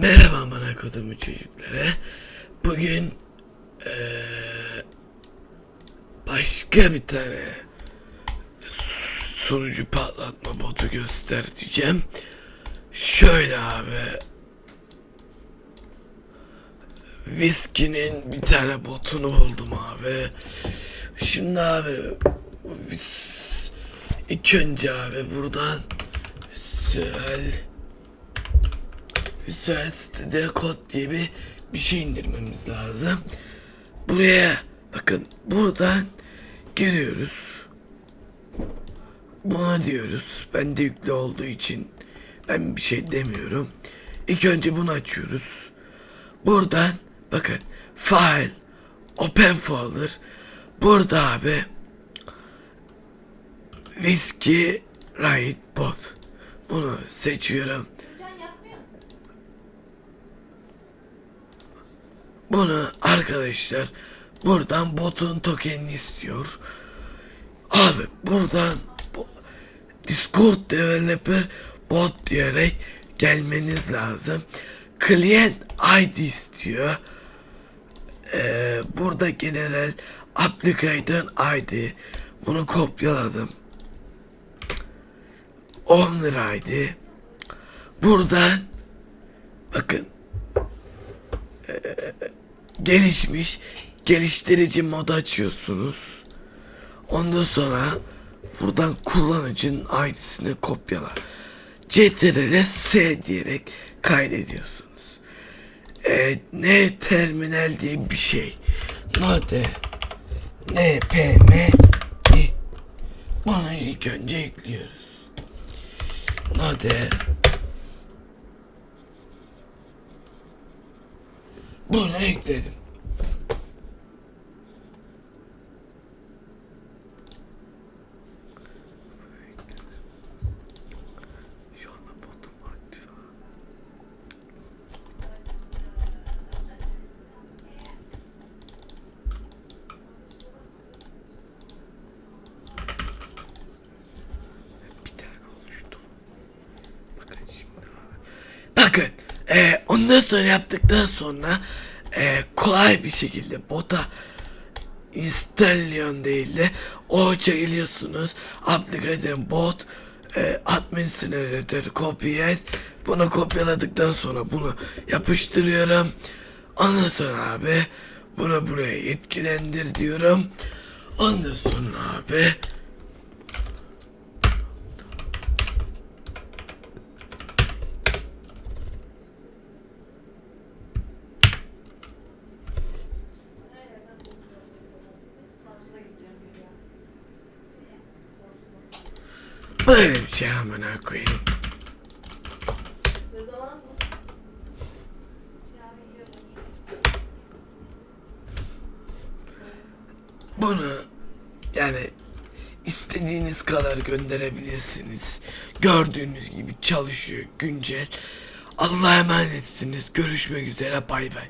Merhaba amına kodumu çocuklara. Bugün eee, başka bir tane sunucu patlatma botu göstereceğim. Şöyle abi. Viski'nin bir tane botunu buldum abi. Şimdi abi vis, ilk önce abi buradan güzel Visual Studio Code diye bir, bir şey indirmemiz lazım. Buraya bakın buradan giriyoruz. Buna diyoruz. Ben de yüklü olduğu için ben bir şey demiyorum. İlk önce bunu açıyoruz. Buradan bakın file open folder burada abi whiskey write bot bunu seçiyorum. Bunu arkadaşlar buradan botun tokenini istiyor. Abi buradan bu- Discord developer bot diyerek gelmeniz lazım. Client ID istiyor. Ee, burada general application ID. Bunu kopyaladım. Owner ID. Buradan bakın gelişmiş geliştirici modu açıyorsunuz. Ondan sonra buradan kullanıcının ID'sini kopyala. CTRL S diyerek kaydediyorsunuz. Ee, ne terminal diye bir şey. Node NPM. Bunu ilk önce yüklüyoruz. Node Bunu yükledim. Bakın şimdi abi. Bakın. E, ondan sonra yaptıktan sonra e, kolay bir şekilde bota installion değil de o çekiliyorsunuz. Application bot e, administrator copy et. Bunu kopyaladıktan sonra bunu yapıştırıyorum. Ondan sonra abi bunu buraya yetkilendir diyorum. Ondan sonra abi böyle bir şey amına koyayım. Bunu yani istediğiniz kadar gönderebilirsiniz. Gördüğünüz gibi çalışıyor güncel. Allah'a emanetsiniz. Görüşmek üzere bay bay.